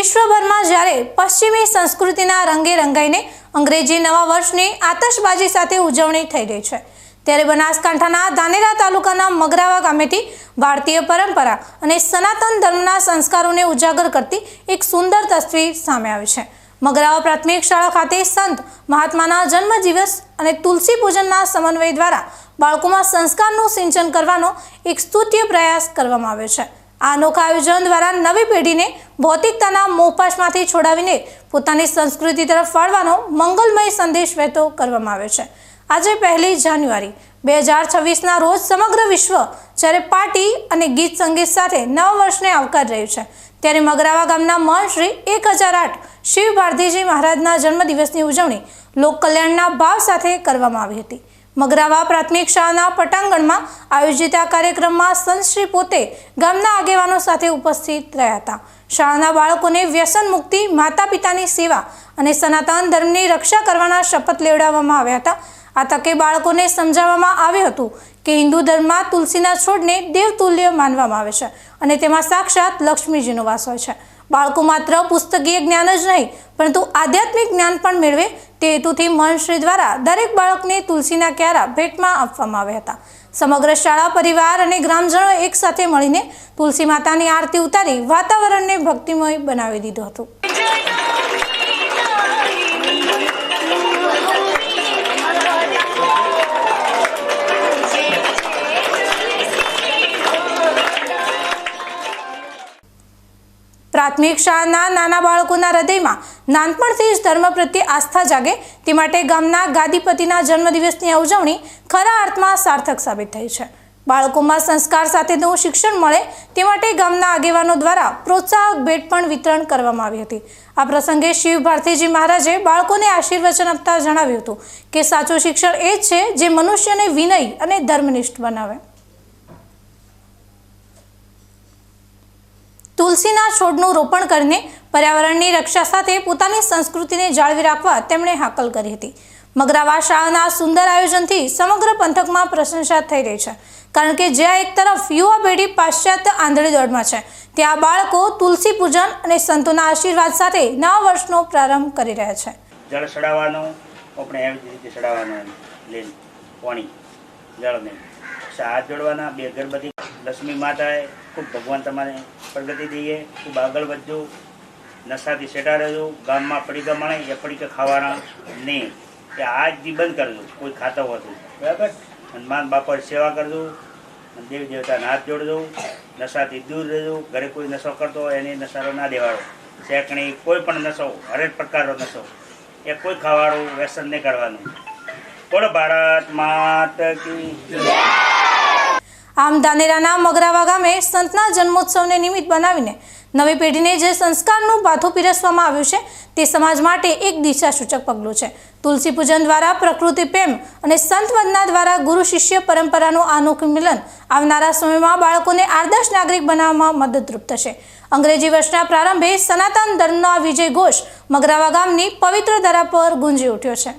વિશ્વભરમાં જ્યારે પશ્ચિમી સંસ્કૃતિના રંગે રંગાઈને અંગ્રેજી નવા વર્ષની આતશબાજી સાથે ઉજવણી થઈ રહી છે. ત્યારે બનાસકાંઠાના ધાનેરા તાલુકાના મગરાવા ગામેથી ભારતીય પરંપરા અને સનાતન ધર્મના સંસ્કારોને ઉજાગર કરતી એક સુંદર તસવીર સામે આવી છે. મગરાવા પ્રાથમિક શાળા ખાતે સંત મહાત્માના જન્મદિવસ અને તુલસી પૂજનના સમન્વય દ્વારા બાળકોમાં સંસ્કારનું સિંચન કરવાનો એક સ્તુત્ય પ્રયાસ કરવામાં આવ્યો છે. આ અનોખા આયોજન દ્વારા નવી પેઢીને ભૌતિકતાના મોહપાશમાંથી છોડાવીને પોતાની સંસ્કૃતિ તરફ વાળવાનો મંગલમય સંદેશ વહેતો કરવામાં આવ્યો છે. આજે પહેલી જાન્યુઆરી, બે હજાર છવ્વીસના રોજ સમગ્ર વિશ્વ જ્યારે પાર્ટી અને ગીત સંગીત સાથે નવા વર્ષને આવકાર રહ્યું છે, ત્યારે મગરાવા ગામના મહંત શ્રી એક હજાર આઠ શિવ ભારતીજી મહારાજના જન્મદિવસની ઉજવણી લોક કલ્યાણના ભાવ સાથે કરવામાં આવી હતી. મગરાવા પ્રાથમિક શાળાના પટાંગણમાં આયોજિત આ કાર્યક્રમમાં સંતશ્રી પોતે ગામના આગેવાનો સાથે ઉપસ્થિત રહ્યા હતા. શાળાના બાળકોને વ્યસન મુક્તિ માતા પિતાની સેવા અને સનાતન ધર્મની રક્ષા કરવાના શપથ લેવડાવવામાં આવ્યા હતા. આ તકે બાળકોને સમજાવવામાં આવ્યું હતું કે હિન્દુ ધર્મમાં તુલસીના છોડને દેવતુલ્ય માનવામાં આવે છે અને તેમાં સાક્ષાત લક્ષ્મીજીનો વાસ હોય છે. બાળકો માત્ર પુસ્તકીય જ્ઞાન જ નહીં, પરંતુ આધ્યાત્મિક જ્ઞાન પણ મેળવે તે હેતુથી મહંશ્રી દ્વારા દરેક બાળકને તુલસીના ક્યારા ભેટમાં આપવામાં આવ્યા હતા. સમગ્ર શાળા, પરિવાર અને ગ્રામજનો એકસાથે મળીને તુલસી માતાની આરતી ઉતારી વાતાવરણને ભક્તિમય બનાવી દીધું હતું. પ્રાથમિક શાળાના નાના બાળકોના હૃદયમાં નાનપણથી જ ધર્મ પ્રત્યે આસ્થા જાગે તે માટે ગામના ગાદીપતિના જન્મદિવસની ઉજવણી ખરા અર્થમાં સાર્થક સાબિત થઈ છે. બાળકોમાં સંસ્કાર સાથેનું શિક્ષણ મળે તે માટે ગામના આગેવાનો દ્વારા પ્રોત્સાહક ભેટ પણ વિતરણ કરવામાં આવી હતી. આ પ્રસંગે શિવ ભારતીજી મહારાજે બાળકોને આશીર્વચન આપતા જણાવ્યું હતું કે સાચું શિક્ષણ એ જ છે જે મનુષ્યને વિનય અને ધર્મનિષ્ઠ બનાવે. તુલસીના છોડનું રોપણ કરીને પર્યાવરણની રક્ષા સાથે પોતાની સંસ્કૃતિને જાળવી રાખવા તેમણે હાકલ કરી હતી. મગરાવા શાળાના સુંદર આયોજનથી સમગ્ર પંથકમાં પ્રશંસા થઈ રહી છે. કારણ કે જ્યાં એક તરફ યુવા પેઢી પાશ્ચાત્ય આંધળી દોડમાં છે, ત્યાં બાળકો તુલસી પૂજન અને સંતોના આશીર્વાદ સાથે નવા વર્ષનો પ્રારંભ કરી રહ્યા છે. જળ સડાવવાનું, આપણે એવી રીતે સડાવવાનું લઈને પાણી, જળને. હાથ જોડવાના, બે અગરબત્તી લક્ષ્મી માતાએ ખૂબ ભગવાન તમારે પ્રગતિ દઈએ ખૂબ આગળ વધજો નશાથી સેટા રહેજો ગામમાં પડીકા મળે એ પડીકા ખાવાના નહીં. કે આજથી બંધ કરજો કોઈ ખાતા હોતું બરાબર. હનુમાન માન સેવા કરજો દેવ દેવી દેવતાને હાથ જોડજો નશાથી દૂર રહેજો ઘરે કોઈ નશો કરતો હોય એને નશારો ના દેવાડો. શેકણી કોઈ પણ નશો હરેક પ્રકારનો નશો એ કોઈ ખાવાનું વ્યસન નહીં કરવાનું. બોલો ભારત માત કી આમ ધાનેરાના મગરાવા ગામે સંતના જન્મોત્સવને નિમિત્ત બનાવીને નવી પેઢીને જે સંસ્કારનું ભાથું પીરસવામાં આવ્યું છે, તે સમાજ માટે એક દિશાસૂચક પગલું છે. તુલસી પૂજન દ્વારા પ્રકૃતિ પ્રેમ અને સંત વંદના દ્વારા ગુરુ શિષ્ય પરંપરાનું અનોખું મિલન આવનારા સમયમાં બાળકોને આદર્શ નાગરિક બનાવવામાં મદદરૂપ થશે. અંગ્રેજી વર્ષના પ્રારંભે સનાતન ધર્મનો આ વિજય ઘોષ મગરાવા ગામની પવિત્ર ધરા પર ગુંજી ઉઠ્યો છે.